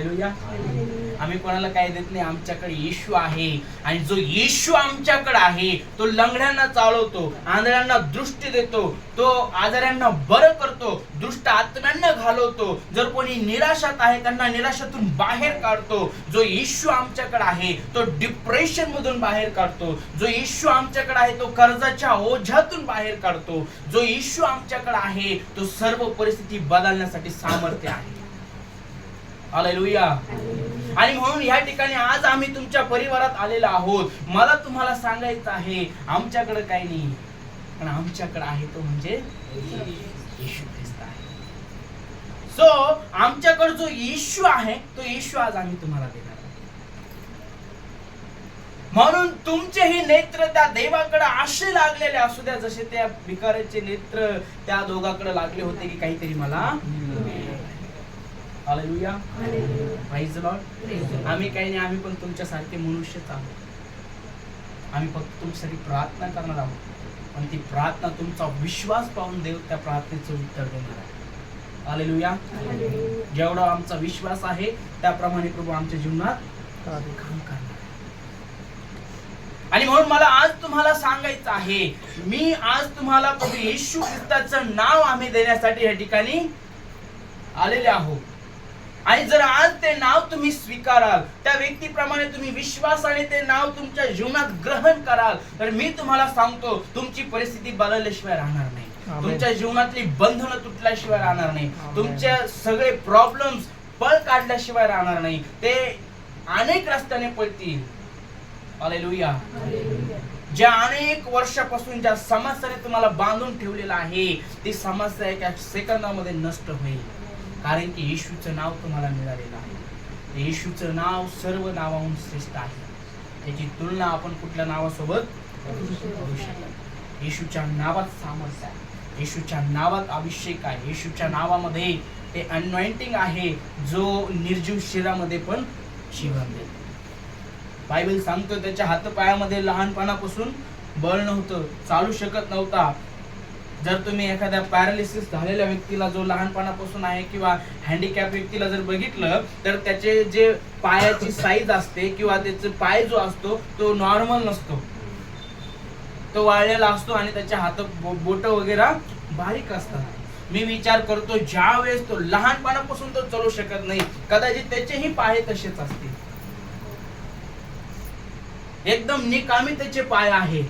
आम्ही कोणाला काय देत नाही आमच्याकडे येशू आहे. आणि जो येशू आमच्याकडे आहे तो लंगड्यांना चालवतो आंधळ्यांना दृष्टी देतो तो आजाऱ्यांना बरं करतो दृष्ट आत्म्यांना घालवतो. जर कोणी निराशात आहे त्यांना निराशातून बाहेर काढतो. जो येशू आमच्याकडे आहे तो डिप्रेशन मधून बाहेर काढतो. जो येशू आमच्याकडे आहे तो कर्जाच्या ओझ्यातून बाहेर काढतो. जो येशू आमच्याकडे आहे तो सर्व परिस्थिती बदलण्यासाठी सामर्थ्य आहे. हालेलुया आणि म्हणून या ठिकाणी आज आम्ही तुमच्या परिवारात आलेलो आहोत. मला तुम्हाला सांगायचं आहे आमच्याकडे काही नाही. पण आमच्याकडे आहे तो म्हणजे येशू ख्रिस्त आहे. सो आमच्याकडे जो येशू आहे तो येशू आज आम्ही तुम्हाला देणार म्हणून म्हणून तुमचेही नेत्र त्या देवाकडे असे लागलेले असू द्या जसे त्या भिकाऱ्याचे नेत्र त्या दोघाकडे लागले होते की काहीतरी मला हालेलुया the Lord. आम्ही काही नाही आम्ही पण तुमच्यासारखे मनुष्यच आहोत. आम्ही फक्त तुमच्यासाठी प्रार्थना करणार आहोत. पण ती प्रार्थना तुमचा विश्वास पाहून देव त्या प्रार्थनेचं उत्तर देणार आहे. हालेलुया जेवढा आमचा विश्वास आहे त्याप्रमाणे प्रभू आमच्या जीवनात काम करणार. आणि म्हणून मला आज तुम्हाला सांगायचं आहे मी आज तुम्हाला प्रभू येशू ख्रिस्ताचं नाव आम्ही देण्यासाठी या ठिकाणी आलेले आहोत. आणि जर आज ते नाव तुम्ही स्वीकाराल त्या व्यक्तीप्रमाणे तुम्ही विश्वासाने ते नाव तुमच्या जीवनात ग्रहण कराल तर मी तुम्हाला सांगतो तुमची परिस्थिती बदलल्याशिवाय राहणार नाही. तुमच्या जीवनातली बंधनं तुटल्याशिवाय राहणार नाही. तुमचे सगळे प्रॉब्लेम्स पळ काढल्याशिवाय राहणार नाही. ते अनेक रस्त्याने पळतील. हालेलुया ज्या अनेक वर्षापासून ज्या समस्याने तुम्हाला बांधून ठेवलेलं आहे ती समस्या एका सेकंदामध्ये नष्ट होईल. कारण की येशूचं नाव तुम्हाला मिळालेलं आहे. येशूचं नाव सर्व नावाहून श्रेष्ठ आहे. त्याची तुलना आपण कुठल्या नावासोबत करू शकत? येशूच्या नावात सामर्थ्य आहे. येशूच्या नावात अभिषेक आहे. येशूच्या नावामध्ये ते अनॉइंटिंग आहे जो निर्जीव शरीरामध्ये पण जीवन देतो. बायबल सांगतो त्याच्या हातपायामध्ये लहानपणापासून बळ नव्हतं चालू शकत नव्हता. जर तुम्ही एखाद्या पॅरालिसिस झालेल्या व्यक्तीला जो लहानपणापासून आहे किंवा हँडिकॅप व्यक्तीला जर बघितलं तर त्याचे जे पायाची साईज असते किंवा त्याचे पाय जो असतो तो नॉर्मल नसतो. तो वाळलेला असतो आणि त्याच्या हात बोट वगैरे बारीक असतात. मी विचार करतो ज्या वेळेस तो लहानपणापासून तो चालू शकत नाही कदाचित त्याचेही पाय तसेच असतील. एकदम निकामी त्याचे पाय आहे.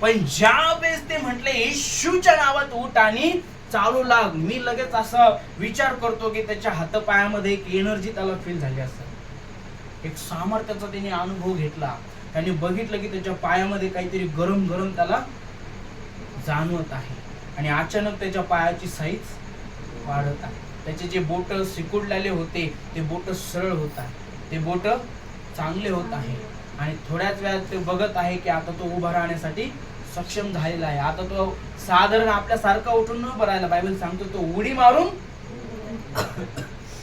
पण ज्या वेळेस ते म्हटले येशूच्या नावात उठ आणि चालू लाग. मी लगेच असा विचार करतो की त्याच्या हातपायामध्ये एक एनर्जी त्याला फील झाली असत एक सामर्थ्याचा त्याने अनुभव घेतला. त्याने बघितलं की त्याच्या पायामध्ये काहीतरी गरम गरम त्याला जाणवत आहे. आणि अचानक त्याच्या पायाची साईज वाढत आहे. त्याचे जे बोट सिकुडलेले होते ते बोट सरळ होत आहे. ते बोट चांगले होत आहे. आणि थोड्याच वेळात ते बघत आहे की आता तो उभा राहण्यासाठी सक्षम झालेला आहे. आता तो साधारण आपल्यासारखा उठून न उभा राहिला बायबल सांगतो तो उडी मारून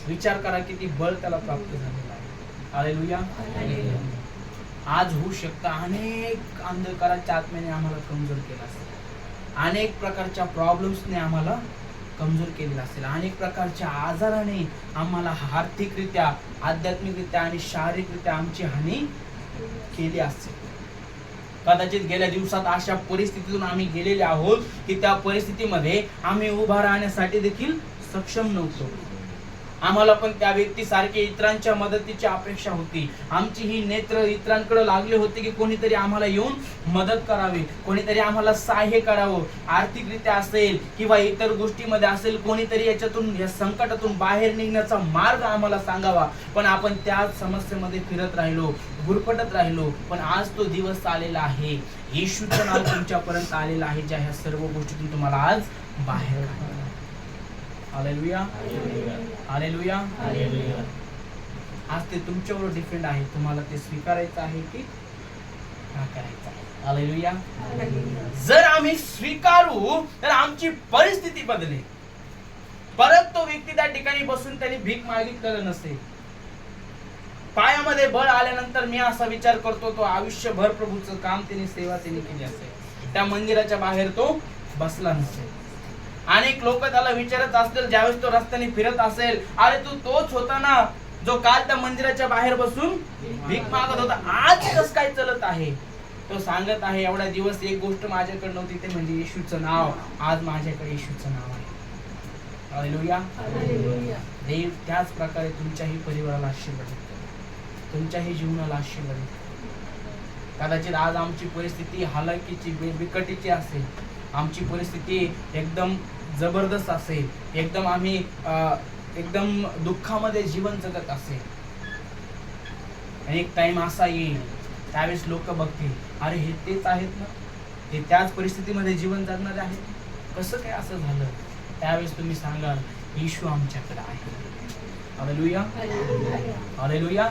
विचार करा किती बळ त्याला प्राप्त झालेला आहे. हालेलुया. आज होऊ शकतं अनेक अंधकाराच्या आत्म्याने आम्हाला कमजोर केला असेल. अनेक प्रकारच्या प्रॉब्लेम्सने आम्हाला कमजोर केलेला असेल. अनेक प्रकारच्या आजाराने आम्हाला आर्थिकरित्या आध्यात्मिकरित्या आणि शारीरिकरित्या आमची हानी केली असते. कदाचित गेल्या दिवसात अशा परिस्थितीतून आम्ही गेलेले आहोत की त्या परिस्थितीमध्ये आम्ही उभा राहण्यासाठी देखील सक्षम नव्हतो. आम्हाला पण त्या व्यक्तीसारखे इतरांच्या मदतीची अपेक्षा होती. आमची ही नेत्र इतरांकडे लागले होते की कोणीतरी आम्हाला येऊन मदत करावी कोणीतरी आम्हाला सहाय्य करावं. आर्थिकरित्या असेल किंवा इतर गोष्टीमध्ये असेल कोणीतरी याच्यातून या संकटातून बाहेर निघण्याचा मार्ग आम्हाला सांगावा. पण आपण त्याच समस्येमध्ये फिरत राहिलो गुरफटत राहिलो. पण आज तो दिवस आलेला आहे. येशूचं नाव तुमच्यापर्यंत आलेलं आहे ज्या ह्या सर्व गोष्टीतून तुम्हाला आज बाहेर हालेलुया हालेलुया आज ते तुमच्यावर डिपेंड आहे. तुम्हाला ते स्वीकारायचं आहे की का करायचं आहे? हालेलुया जर आम्ही स्वीकारू तर आमची परिस्थिती बदलेल. परत तो व्यक्ती त्या ठिकाणी बसून त्यांनी भीक मागितलेलं नसेल. पायामध्ये बळ आल्यानंतर मी असा विचार करतो तो आयुष्यभर प्रभूचं काम त्यांनी सेवा त्यांनी केली असेल. त्या मंदिराच्या बाहेर तो बसला नसेल. अनेक लोक त्याला विचारत असतील ज्यावेळेस तो रस्त्याने फिरत असेल अरे तू तोच होता ना जो काल त्या मंदिराच्या बाहेर बसून भीक मागत होता आज कस काय चलत आहे? तो सांगत आहे एवढा दिवस एक गोष्ट माझ्याकडे नव्हती ते म्हणजे येशूचं नाव. आज माझ्याकडे येशूचं नाव आहे. देव त्याच प्रकारे तुमच्याही परिवाराला आशीर्वाद. तुमच्याही जीवनाला आशीर्वाद. कदाचित आज आमची परिस्थिती हालाकीची बिकटीची असेल. आमची परिस्थिती एकदम जबरदस्त असेल. एकदम आम्ही एकदम दुःखामध्ये जीवन जगत असेल. आणि एक टाइम असा येईल त्यावेळेस लोक बघतील अरे हे तेच आहेत ना? हे त्याच परिस्थितीमध्ये जीवन जगणारे आहेत? कसं काय असं झालं? त्यावेळेस तुम्ही सांगाल येशू आमच्याकडे आहे. Hallelujah hallelujah